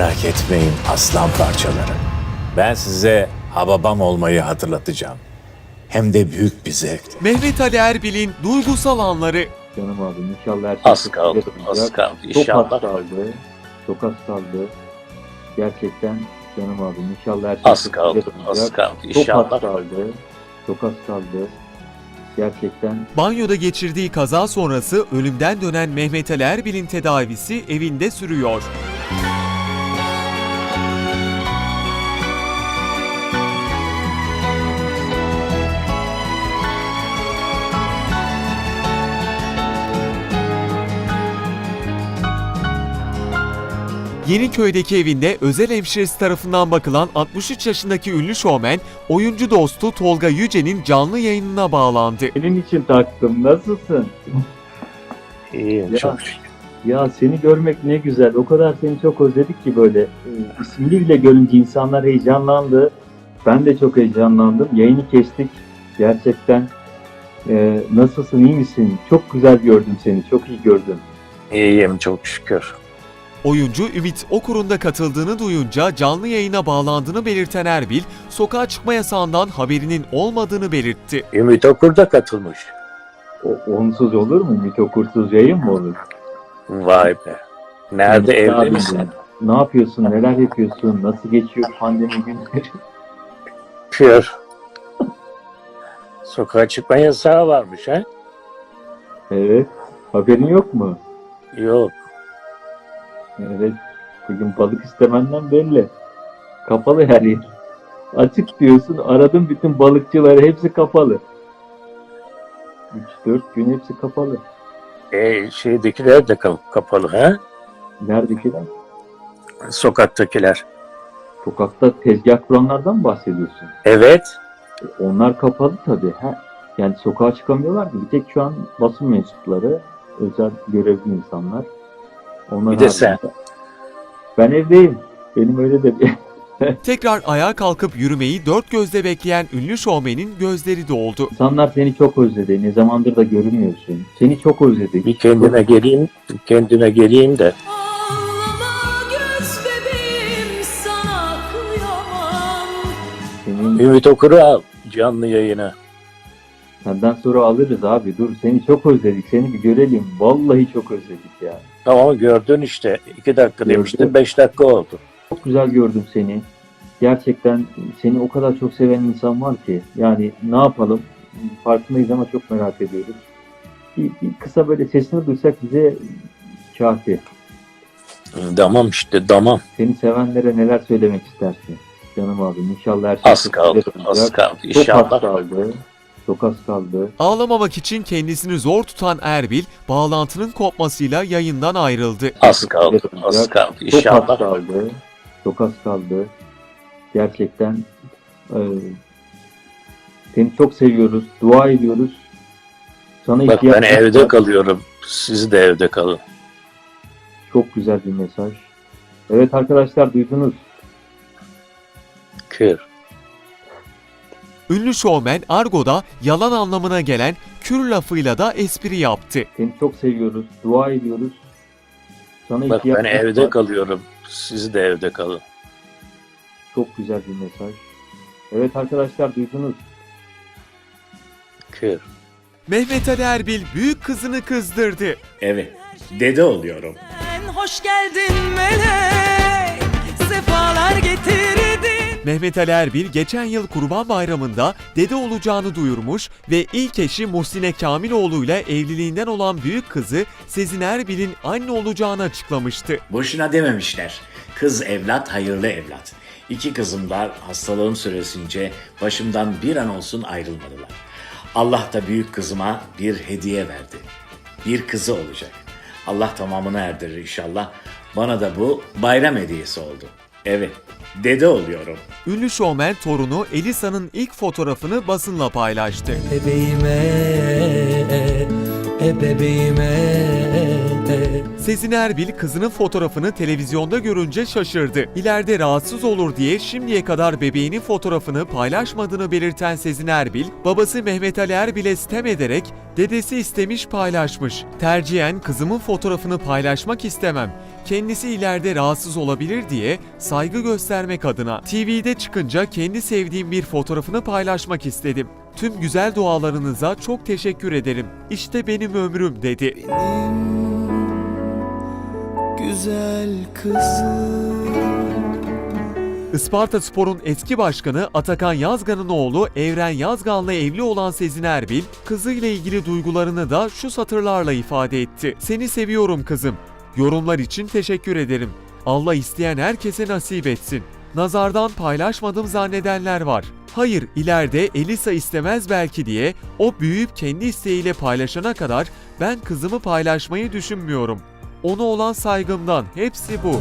Merak etmeyin aslan parçaları. Ben size Hababam olmayı hatırlatacağım. Hem de büyük bir zevkle. Mehmet Ali Erbil'in duygusal anları. Canım abi inşallah her şey Az çok kaldı, güzel az olacak. kaldı Çok inşallah. az kaldı. Çok az kaldı. Gerçekten canım abi inşallah her şey Az çok kaldı, az olacak. kaldı Çok az inşallah. kaldı. Çok az kaldı. Gerçekten Banyoda geçirdiği kaza sonrası ölümden dönen Mehmet Ali Erbil'in tedavisi evinde sürüyor. Yeniköy'deki evinde özel hemşiresi tarafından bakılan 63 yaşındaki ünlü şovmen, oyuncu dostu Tolga Yüce'nin canlı yayınına bağlandı. senin için taktım. Nasılsın? İyiyim Ya. çok şükür. Ya seni görmek ne güzel. O kadar seni çok özledik ki böyle. E, ismini bile görünce insanlar heyecanlandı. Ben de çok heyecanlandım. Yayını kestik. Gerçekten e, nasılsın, iyi misin? Çok güzel gördüm seni. Çok iyi gördüm. İyiyim çok şükür. Oyuncu Ümit Okur'un da katıldığını duyunca canlı yayına bağlandığını belirten Erbil, sokağa çıkma yasağından haberinin olmadığını belirtti. Ümit Okur da katılmış. O, onsuz olur mu? Mitokursuz yayın mı olur? Vay be. Nerede evde misin? ben? Ne yapıyorsun? Neler yapıyorsun? Nasıl geçiyor pandemi günleri? Kür. Sokağa çıkma yasağı varmış ha? evet. Haberin yok mu? Yok. Evet. Bugün balık istemenden belli. Kapalı her yer. Açık diyorsun. Aradım bütün balıkçıları. Hepsi kapalı. 3-4 gün hepsi kapalı. E, şeydekiler de kap- kapalı ha? Neredekiler? Sokaktakiler. Sokakta tezgah kuranlardan mı bahsediyorsun? Evet. Onlar kapalı tabii. Ha. Yani sokağa çıkamıyorlar ki. Bir tek şu an basın mensupları, özel görevli insanlar. Onlar Bir de sen. Ben evdeyim. Benim öyle de bir... Tekrar ayağa kalkıp yürümeyi dört gözle bekleyen ünlü şovmenin gözleri doldu. İnsanlar seni çok özledi. Ne zamandır da görünmüyorsun. Seni çok özledik. Bir kendine geleyim, kendine geleyim de. Bebeğim sana kıyamam Senin, Ümit Okur'u al canlı yayına. Senden sonra alırız abi. Dur seni çok özledik. Seni bir görelim. Vallahi çok özledik ya. Tamam gördün işte. iki dakika Gördüm. demiştin, beş dakika oldu. Çok güzel gördüm seni. Gerçekten seni o kadar çok seven insan var ki. Yani ne yapalım? Farkındayız ama çok merak ediyoruz. Bir, bir kısa böyle sesini duysak bize kafi. Tamam işte, tamam. Seni sevenlere neler söylemek istersin? Canım abim inşallah her şey Az kaldı, az kaldı. Çok az İnşallah. kaldı. Çok az kaldı. Ağlamamak için kendisini zor tutan Erbil, bağlantının kopmasıyla yayından ayrıldı. Az kaldı, az kaldı. Çok az İnşallah. kaldı. Çok az kaldı. Gerçekten e, seni çok seviyoruz. Dua ediyoruz. Sana Bak ben var. evde kalıyorum. Siz de evde kalın. Çok güzel bir mesaj. Evet arkadaşlar duydunuz. Kür. Ünlü şovmen Argo'da yalan anlamına gelen kür lafıyla da espri yaptı. Seni çok seviyoruz. Dua ediyoruz. Sana Bak ben var. evde kalıyorum. Siz de evde kalın. Çok güzel bir mesaj. Evet arkadaşlar duydunuz. Kür. Mehmet Ali Erbil büyük kızını kızdırdı. Evet, dede oluyorum. Hoş geldin melek Sefalar getirdin Mehmet Ali Erbil geçen yıl Kurban Bayramı'nda dede olacağını duyurmuş ve ilk eşi Muhsine Kamiloğlu ile evliliğinden olan büyük kızı Sezin Erbil'in anne olacağını açıklamıştı. Boşuna dememişler. Kız evlat hayırlı evlat. İki kızım da hastalığım süresince başımdan bir an olsun ayrılmadılar. Allah da büyük kızıma bir hediye verdi. Bir kızı olacak. Allah tamamını erdirir inşallah. Bana da bu bayram hediyesi oldu. Evet, dede oluyorum. Ünlü şovmen torunu Elisa'nın ilk fotoğrafını basınla paylaştı. Bebeğime, e bebeğime Sezin Erbil kızının fotoğrafını televizyonda görünce şaşırdı. İleride rahatsız olur diye şimdiye kadar bebeğinin fotoğrafını paylaşmadığını belirten Sezin Erbil, babası Mehmet Ali Erbil'e sitem ederek dedesi istemiş paylaşmış. Tercihen kızımın fotoğrafını paylaşmak istemem. Kendisi ileride rahatsız olabilir diye saygı göstermek adına TV'de çıkınca kendi sevdiğim bir fotoğrafını paylaşmak istedim. Tüm güzel dualarınıza çok teşekkür ederim. İşte benim ömrüm dedi. Güzel kızım Isparta Spor'un eski başkanı Atakan Yazgan'ın oğlu Evren Yazgan'la evli olan Sezin Erbil, kızıyla ilgili duygularını da şu satırlarla ifade etti. Seni seviyorum kızım. Yorumlar için teşekkür ederim. Allah isteyen herkese nasip etsin. Nazardan paylaşmadım zannedenler var. Hayır, ileride Elisa istemez belki diye o büyüyüp kendi isteğiyle paylaşana kadar ben kızımı paylaşmayı düşünmüyorum. Ona olan saygımdan hepsi bu.